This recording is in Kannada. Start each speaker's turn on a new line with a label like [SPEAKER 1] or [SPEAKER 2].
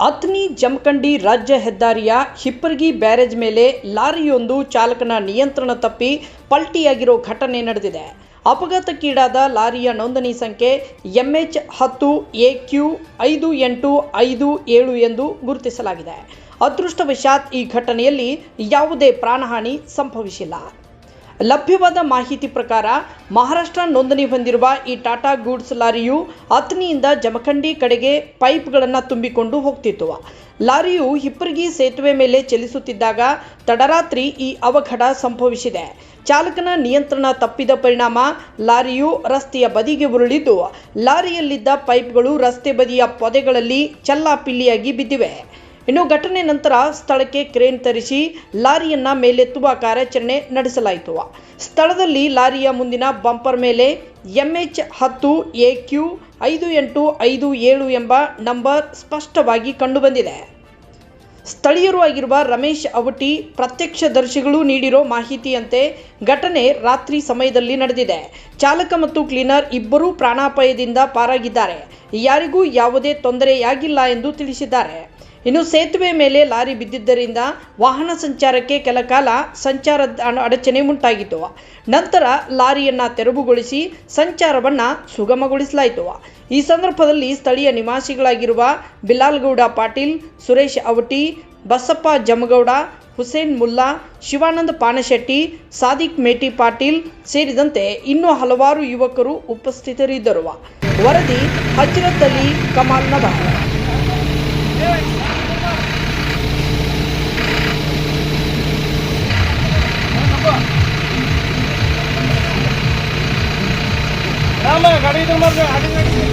[SPEAKER 1] ಅತ್ನಿ ಜಮಖಂಡಿ ರಾಜ್ಯ ಹೆದ್ದಾರಿಯ ಹಿಪ್ಪರ್ಗಿ ಬ್ಯಾರೇಜ್ ಮೇಲೆ ಲಾರಿಯೊಂದು ಚಾಲಕನ ನಿಯಂತ್ರಣ ತಪ್ಪಿ ಪಲ್ಟಿಯಾಗಿರೋ ಘಟನೆ ನಡೆದಿದೆ. ಅಪಘಾತಕ್ಕೀಡಾದ ಲಾರಿಯ ನೋಂದಣಿ ಸಂಖ್ಯೆ ಎಂಎಚ್ ಹತ್ತು ಎ ಕ್ಯೂ ಐದು ಎಂಟು ಐದು ಏಳು ಎಂದು ಗುರುತಿಸಲಾಗಿದೆ. ಅದೃಷ್ಟವಶಾತ್ ಈ ಘಟನೆಯಲ್ಲಿ ಯಾವುದೇ ಪ್ರಾಣಹಾನಿ ಸಂಭವಿಸಿಲ್ಲ. ಲಭ್ಯವಾದ ಮಾಹಿತಿ ಪ್ರಕಾರ ಮಹಾರಾಷ್ಟ್ರ ನೋಂದಣಿ ಹೊಂದಿರುವ ಈ ಟಾಟಾ ಗೂಡ್ಸ್ ಲಾರಿಯು ಅತ್ನಿಯಿಂದ ಜಮಖಂಡಿ ಕಡೆಗೆ ಪೈಪ್ಗಳನ್ನು ತುಂಬಿಕೊಂಡು ಹೋಗ್ತಿತ್ತು. ಲಾರಿಯು ಹಿಪ್ಪರಗಿ ಸೇತುವೆ ಮೇಲೆ ಚಲಿಸುತ್ತಿದ್ದಾಗ ತಡರಾತ್ರಿ ಈ ಅವಘಡ ಸಂಭವಿಸಿದೆ. ಚಾಲಕನ ನಿಯಂತ್ರಣ ತಪ್ಪಿದ ಪರಿಣಾಮ ಲಾರಿಯು ರಸ್ತೆಯ ಬದಿಗೆ ಉರುಳಿದ್ದು. ಲಾರಿಯಲ್ಲಿದ್ದ ಪೈಪ್ಗಳು ರಸ್ತೆ ಬದಿಯ ಪೊದೆಗಳಲ್ಲಿ ಚಲ್ಲಾಪಿಲ್ಲಿಯಾಗಿ ಬಿದ್ದಿವೆ. ಇನ್ನು ಘಟನೆ ನಂತರ ಸ್ಥಳಕ್ಕೆ ಕ್ರೇನ್ ತರಿಸಿ ಲಾರಿಯನ್ನ ಮೇಲೆತ್ತುವ ಕಾರ್ಯಾಚರಣೆ ನಡೆಸಲಾಯಿತು. ಸ್ಥಳದಲ್ಲಿ ಲಾರಿಯ ಮುಂದಿನ ಬಂಪರ್ ಮೇಲೆ ಎಂಎಚ್ ಹತ್ತು ಎ ಕ್ಯೂ ಐದು ಎಂಟು ಐದು ಏಳು ಎಂಬ ನಂಬರ್ ಸ್ಪಷ್ಟವಾಗಿ ಕಂಡುಬಂದಿದೆ. ಸ್ಥಳೀಯರು ಆಗಿರುವ ರಮೇಶ್ ಅವಟಿ ಪ್ರತ್ಯಕ್ಷದರ್ಶಿಗಳು ನೀಡಿರೋ ಮಾಹಿತಿಯಂತೆ ಘಟನೆ ರಾತ್ರಿ ಸಮಯದಲ್ಲಿ ನಡೆದಿದೆ. ಚಾಲಕ ಮತ್ತು ಕ್ಲೀನರ್ ಇಬ್ಬರೂ ಪ್ರಾಣಾಪಾಯದಿಂದ ಪಾರಾಗಿದ್ದಾರೆ. ಯಾರಿಗೂ ಯಾವುದೇ ತೊಂದರೆಯಾಗಿಲ್ಲ ಎಂದು ತಿಳಿಸಿದ್ದಾರೆ. ಇನ್ನು ಸೇತುವೆ ಮೇಲೆ ಲಾರಿ ಬಿದ್ದಿದ್ದರಿಂದ ವಾಹನ ಸಂಚಾರಕ್ಕೆ ಕೆಲ ಕಾಲ ಸಂಚಾರದ ಅಡಚಣೆ ಉಂಟಾಗಿತ್ತು. ನಂತರ ಲಾರಿಯನ್ನು ತೆರವುಗೊಳಿಸಿ ಸಂಚಾರವನ್ನು ಸುಗಮಗೊಳಿಸಲಾಯಿತು. ಈ ಸಂದರ್ಭದಲ್ಲಿ ಸ್ಥಳೀಯ ನಿವಾಸಿಗಳಾಗಿರುವ ಬಿಲಾಲ್ಗೌಡ ಪಾಟೀಲ್, ಸುರೇಶ್ ಅವಟಿ, ಬಸಪ್ಪ ಜಮಗೌಡ, ಹುಸೇನ್ ಮುಲ್ಲಾ, ಶಿವಾನಂದ ಪಾನಶೆಟ್ಟಿ, ಸಾದಿಕ್ ಮೇಟಿ ಪಾಟೀಲ್ ಸೇರಿದಂತೆ ಇನ್ನೂ ಹಲವಾರು ಯುವಕರು ಉಪಸ್ಥಿತರಿದ್ದರು. ವರದಿ ಹಜರತ್ ಅಲಿ ಕಮಾಲ್
[SPEAKER 2] ರಾಮ ಗಾಡಿ ಇದ್ರ ಮಾಡ್ರಿ ಗಾಡಿ ಗಾಡಿ ಇದರ